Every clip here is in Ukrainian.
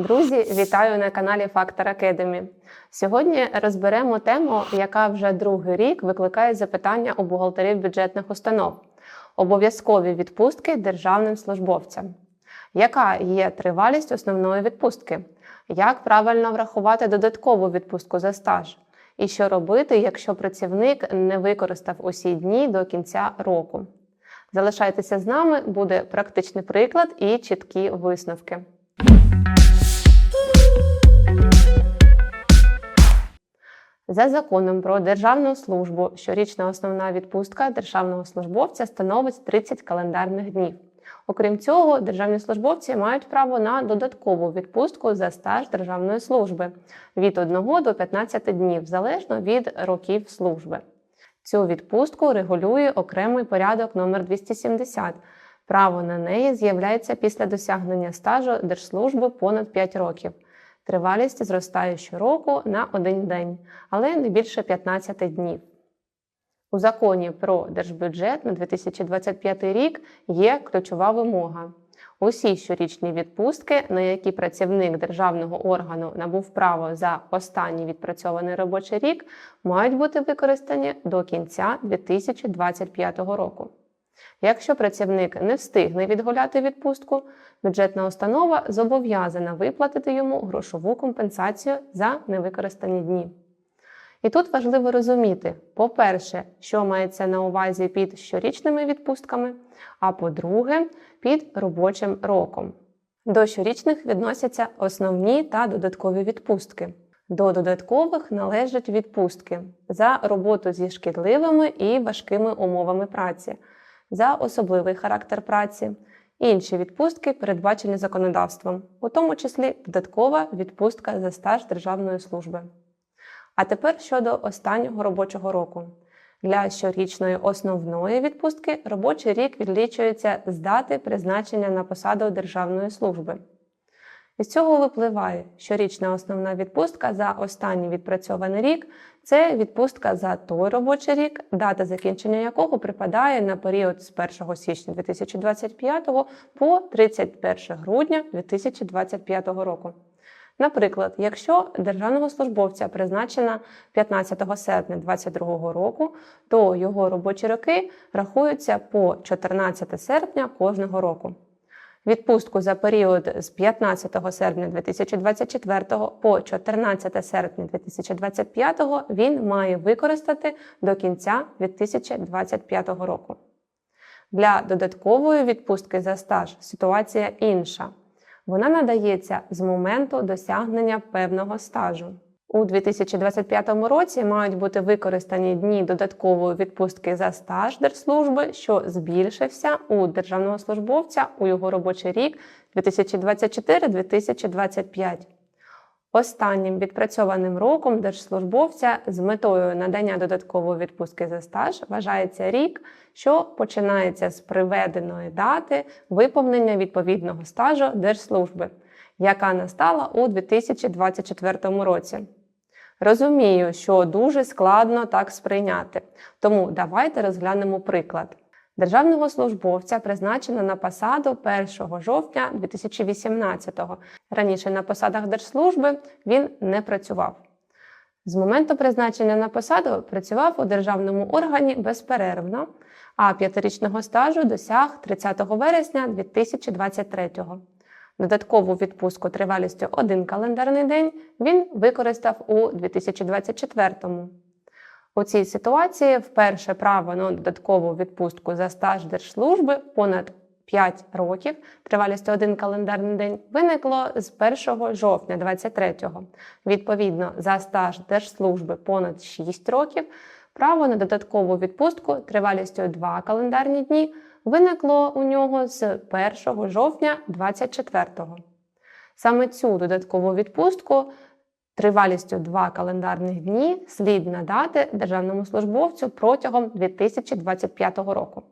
Друзі, вітаю на каналі Factor Academy. Сьогодні розберемо тему, яка вже другий рік викликає запитання у бухгалтерів бюджетних установ: обов'язкові відпустки державним службовцям. Яка є тривалість основної відпустки? Як правильно врахувати додаткову відпустку за стаж? І що робити, якщо працівник не використав усі дні до кінця року? Залишайтеся з нами, буде практичний приклад і чіткі висновки. За законом про державну службу щорічна основна відпустка державного службовця становить 30 календарних днів. Окрім цього, державні службовці мають право на додаткову відпустку за стаж державної служби від 1 до 15 днів, залежно від років служби. Цю відпустку регулює окремий порядок номер 270. Право на неї з'являється після досягнення стажу держслужби понад 5 років. Тривалість зростає щороку на один день, але не більше 15 днів. У законі про держбюджет на 2025 рік є ключова вимога. Усі щорічні відпустки, на які працівник державного органу набув право за останній відпрацьований робочий рік, мають бути використані до кінця 2025 року. Якщо працівник не встигне відгуляти відпустку, бюджетна установа зобов'язана виплатити йому грошову компенсацію за невикористані дні. І тут важливо розуміти, по-перше, що мається на увазі під щорічними відпустками, а по-друге, під робочим роком. До щорічних відносяться основні та додаткові відпустки. До додаткових належать відпустки за роботу зі шкідливими і важкими умовами праці, за особливий характер праці, інші відпустки, передбачені законодавством, у тому числі додаткова відпустка за стаж державної служби. А тепер щодо останнього робочого року. Для щорічної основної відпустки робочий рік відлічується з дати призначення на посаду державної служби. Із цього випливає, щорічна основна відпустка за останній відпрацьований рік це відпустка за той робочий рік, дата закінчення якого припадає на період з 1 січня 2025 по 31 грудня 2025 року. Наприклад, якщо державного службовця призначена 15 серпня 2022 року, то його робочі роки рахуються по 14 серпня кожного року. Відпустку за період з 15 серпня 2024 по 14 серпня 2025 він має використати до кінця 2025 року. Для додаткової відпустки за стаж ситуація інша. Вона надається з моменту досягнення певного стажу. У 2025 році мають бути використані дні додаткової відпустки за стаж держслужби, що збільшився у державного службовця у його робочий рік 2024-2025. Останнім відпрацьованим роком держслужбовця з метою надання додаткової відпустки за стаж вважається рік, що починається з приведеної дати виповнення відповідного стажу держслужби, яка настала у 2024 році. Розумію, що дуже складно так сприйняти, тому давайте розглянемо приклад. Державного службовця призначено на посаду 1 жовтня 2018-го. Раніше на посадах держслужби він не працював. З моменту призначення на посаду працював у державному органі безперервно, а п'ятирічного стажу досяг 30 вересня 2023-го. Додаткову відпустку тривалістю один календарний день він використав у 2024-му. У цій ситуації вперше право на додаткову відпустку за стаж держслужби понад 5 років, тривалістю один календарний день, виникло з 1 жовтня 2023-го. Відповідно, за стаж держслужби понад 6 років, право на додаткову відпустку тривалістю 2 календарні дні виникло у нього з 1 жовтня 2024-го. Саме цю додаткову відпустку тривалістю 2 календарних дні слід надати державному службовцю протягом 2025 року.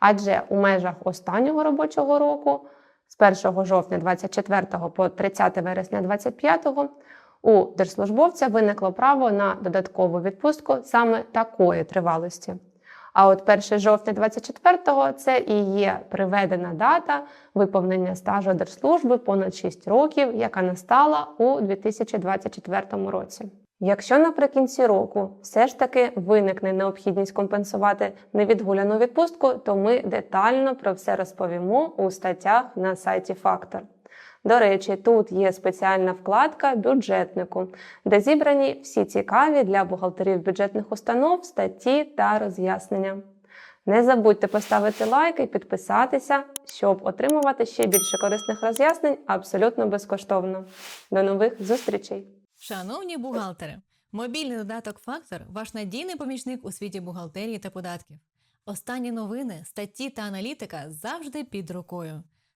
Адже у межах останнього робочого року, з 1 жовтня 24 по 30 вересня 25 у держслужбовця виникло право на додаткову відпустку саме такої тривалості. А от 1 жовтня 24-го це і є приведена дата виповнення стажу держслужби понад 6 років, яка настала у 2024 році. Якщо наприкінці року все ж таки виникне необхідність компенсувати невідгуляну відпустку, то ми детально про все розповімо у статтях на сайті Фактор. До речі, тут є спеціальна вкладка бюджетнику, де зібрані всі цікаві для бухгалтерів бюджетних установ статті та роз'яснення. Не забудьте поставити лайк і підписатися, щоб отримувати ще більше корисних роз'яснень абсолютно безкоштовно. До нових зустрічей! Шановні бухгалтери, мобільний додаток Фактор ваш надійний помічник у світі бухгалтерії та податків. Останні новини, статті та аналітика завжди під рукою.